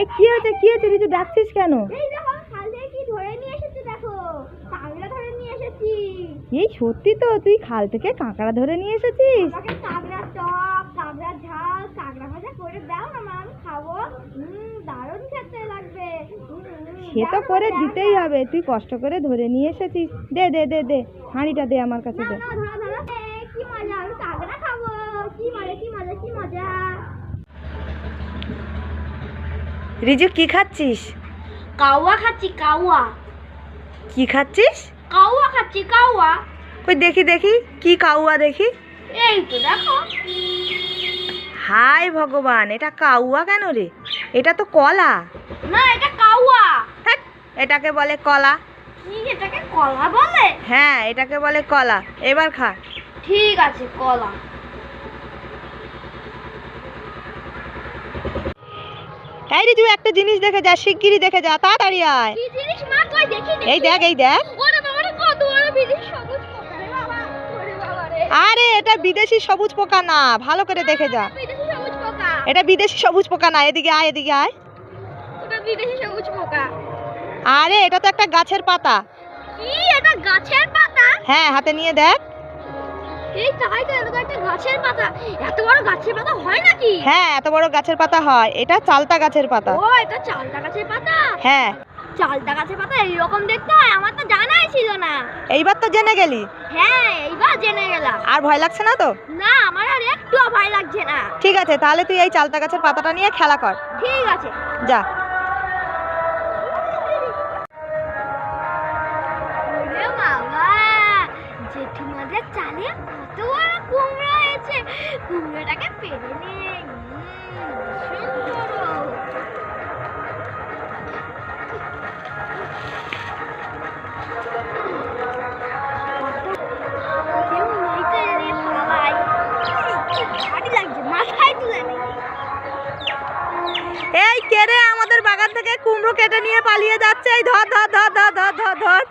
এ কি হয়েছে? কি হয়েছে? রিতু ডাকছিস কেন? এই সত্যি তো তুই খাল থেকে কাঁকড়া ধরে নিয়ে এসেছিস? সে তো করে দিতেই হবে। তুই কষ্ট করে ধরে নিয়ে এসেছিস। দে দে দে দে। হাঁড়িটা দে আমার কাছে দে। রিজু কি খাচ্ছিস? কাওয়া খাচ্ছি কাওয়া। কি খাচ্ছিস? কাওয়া খাচ্ছি কাওয়া। কই দেখি দেখি কি কাউয়া দেখি? এই তো দেখো। হাই ভগবান এটা কাউয়া কেন রে? এটা তো কলা। না এটা কাওয়া। হ্যাঁ এটাকে বলে কলা। কি এটাকে কলা বলে? হ্যাঁ এটাকে বলে কলা। এবার খা। ঠিক আছে কলা। এই রিজু একটা জিনিস দেখে যা শিগগিরই দেখে যা তাড়াতাড়ি আয়। কি জিনিস মা কই দেখি দেখি। এই দেখ এই দেখ। আরে এটা বিদেশি সবুজ পোকা না ভালো করে দেখে যা। বিদেশি সবুজ পোকা। এটা বিদেশি সবুজ পোকা না এদিকে আয় এদিকে আয়। ওটা বিদেশি সবুজ পোকা। আরে এটা তো একটা গাছের পাতা। কি এটা গাছের পাতা? হ্যাঁ হাতে নিয়ে দেখ। এই তাই তো এটা একটা গাছের পাতা। এত বড় গাছের পাতা হয় নাকি? হ্যাঁ এত বড় গাছের পাতা হয়। এটা চালতা গাছের পাতা। ও এটা চালতা গাছের পাতা? হ্যাঁ। চালতা গাছের পাতা এইরকম দেখতে হয়? আমার তো জানাই ছিল না। এইবার তো জেনে গেলি। হ্যাঁ এইবার জেনে গেলাম। আর ভয় লাগছে না তো? না আমার আর একটু ভয় লাগছে না। ঠিক আছে তাহলে তুই এই চালতা গাছের পাতাটা নিয়ে খেলা কর। ঠিক আছে। যা। জেঠিমাদের চালে কত বড় কুমড়ো হয়েছে কুমড়োটাকে পেরে নে উম, ভীষণ বড়। কেউ নেই তো রে পালাই। কি ভারী লাগছে মাথায় তুলে নে এই কে রে আমাদের বাগান থেকে কুমড়ো কেটে নিয়ে পালিয়ে যাচ্ছে এই ধর ধর ধর ধর ধর ধর ধর